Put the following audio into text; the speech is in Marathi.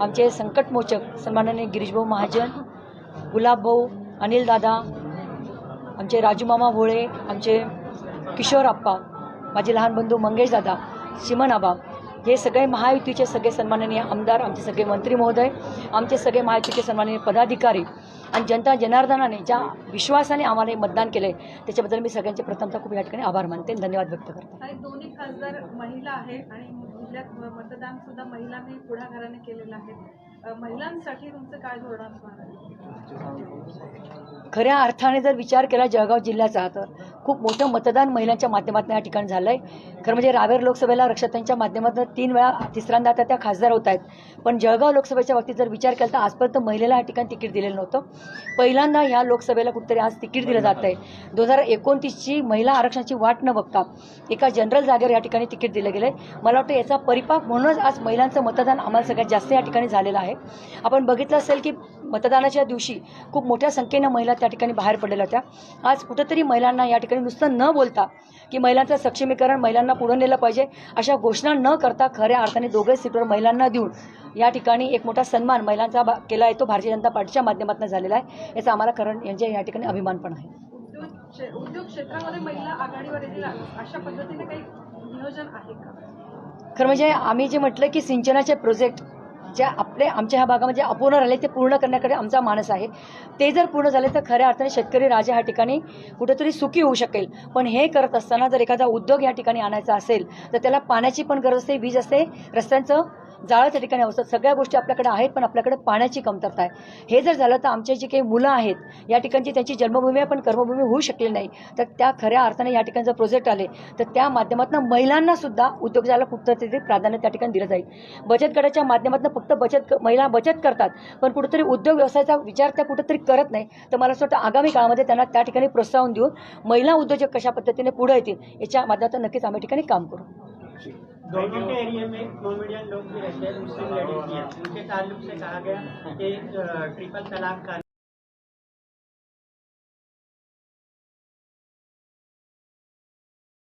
आमचे संकटमोचक सन्माननीय गिरीशभाऊ महाजन गुलाबभाऊ अनिलदादा आमचे राजूमामा भोळे आमचे किशोर आप्पा माझे लहान बंधू मंगेश दादा चिमन आबा हे सगळे महायुतीचे सगळे सन्माननीय आमदार आमचे सगळे मंत्री महोदय आमचे सगळे महायुतीचे सन्माननीय पदाधिकारी आणि जनता जनार्दनाने ज्या विश्वासाने आम्हाला मतदान केलं आहे त्याच्याबद्दल मी सगळ्यांचे प्रथमतः खूप या ठिकाणी आभार मानते. धन्यवाद व्यक्त करते. दोन्ही खासदार महिला आहेत आणि जिल्ह्यात मतदान सुद्धा महिलांनी पुढाकाराने केलेलं आहे. महिलांसाठी तुमचं काय धोरण असणार खऱ्या अर्थाने जर विचार केला जळगाव जिल्ह्याचा तर खूप मोठं मतदान महिलांच्या माध्यमातून या ठिकाणी झालं आहे खरं म्हणजे रावेर लोकसभेला रक्षातांच्या माध्यमातून तीन वेळा तिसऱ्यांदा आता त्या खासदार होत आहेत. पण जळगाव लोकसभेच्या बाबतीत जर विचार केला तर आजपर्यंत महिलेला या ठिकाणी तिकीट दिलेलं नव्हतं. पहिल्यांदा ह्या लोकसभेला कुठेतरी आज तिकीट दिलं जात आहे. दोन हजार एकोणतीसची महिला आरक्षणाची वाट न बघता एका जनरल जागेवर या ठिकाणी तिकीट दिलं गेलं आहे मला वाटतं याचा परिपाक म्हणूनच आज महिलांचं मतदान आम्हाला सगळ्यात जास्त या ठिकाणी झालेलं आहे. आपण बघितलं असेल की मतदानाच्या दिवशी खूप मोठ्या संख्येनं महिला त्या ठिकाणी बाहेर पडलेल्या होत्या. आज कुठंतरी महिलांना या ठिकाणी नुसतं न बोलता की महिलांचं सक्षमीकरण महिलांना पुढं नेलं पाहिजे अशा घोषणा न करता खऱ्या अर्थाने दोघे सीटवर महिलांना देऊन या ठिकाणी एक मोठा सन्मान महिलांचा बा- केला आहे तो भारतीय जनता पार्टीच्या माध्यमातून झालेला आहे. याचा आम्हाला करण यांच्या या ठिकाणी अभिमान पण आहे. उद्योग क्षे- उद्योग क्षेत्रामध्ये महिला आघाडीवर येतील अशा पद्धतीने काही नियोजन आहे का? खरं म्हणजे आम्ही जे म्हटलं की सिंचनाचे प्रोजेक्ट ज्या आपले आमच्या ह्या भागामध्ये अपूर्ण राहिले ते पूर्ण करण्याकडे आमचा मानस आहे. ते जर पूर्ण झाले तर खऱ्या अर्थाने शेतकरी राजा ह्या ठिकाणी कुठेतरी सुखी होऊ शकेल. पण हे करत असताना जर एखादा उद्योग या ठिकाणी आणायचा असेल तर त्याला पाण्याची पण गरज असते वीज असते रस्त्यांचं जाळाच्या ठिकाणी असतात सगळ्या गोष्टी आपल्याकडे आहेत पण आपल्याकडे पाण्याची कमतरता आहे. हे जर झालं तर आमचे जे काही मुलं आहेत या ठिकाणची त्यांची जन्मभूमी आहे पण कर्मभूमी होऊ शकली नाही. तर त्या खऱ्या अर्थाने या ठिकाणी जर प्रोजेक्ट आले तर त्या माध्यमातून महिलांना सुद्धा उद्योगाला कुठंतरी प्राधान्य त्या ठिकाणी दिलं जाईल. बचत गटाच्या माध्यमातून फक्त बचत महिला बचत करतात पण कुठेतरी उद्योग व्यवसायाचा विचार त्या कुठेतरी करत नाही. तर मला असं वाटतं आगामी काळामध्ये त्यांना त्या ठिकाणी प्रोत्साहन देऊन महिला उद्योजक कशा पद्धतीने पुढे येतील याच्या माध्यमातून नक्कीच आम्ही ठिकाणी काम करू. दोनों के एरिया में कॉमेडियन लोग भी रहते हैं मुस्लिम लेडीज भी हैं। उनके ताल्लुक से कहा गया कि ट्रिपल तलाक का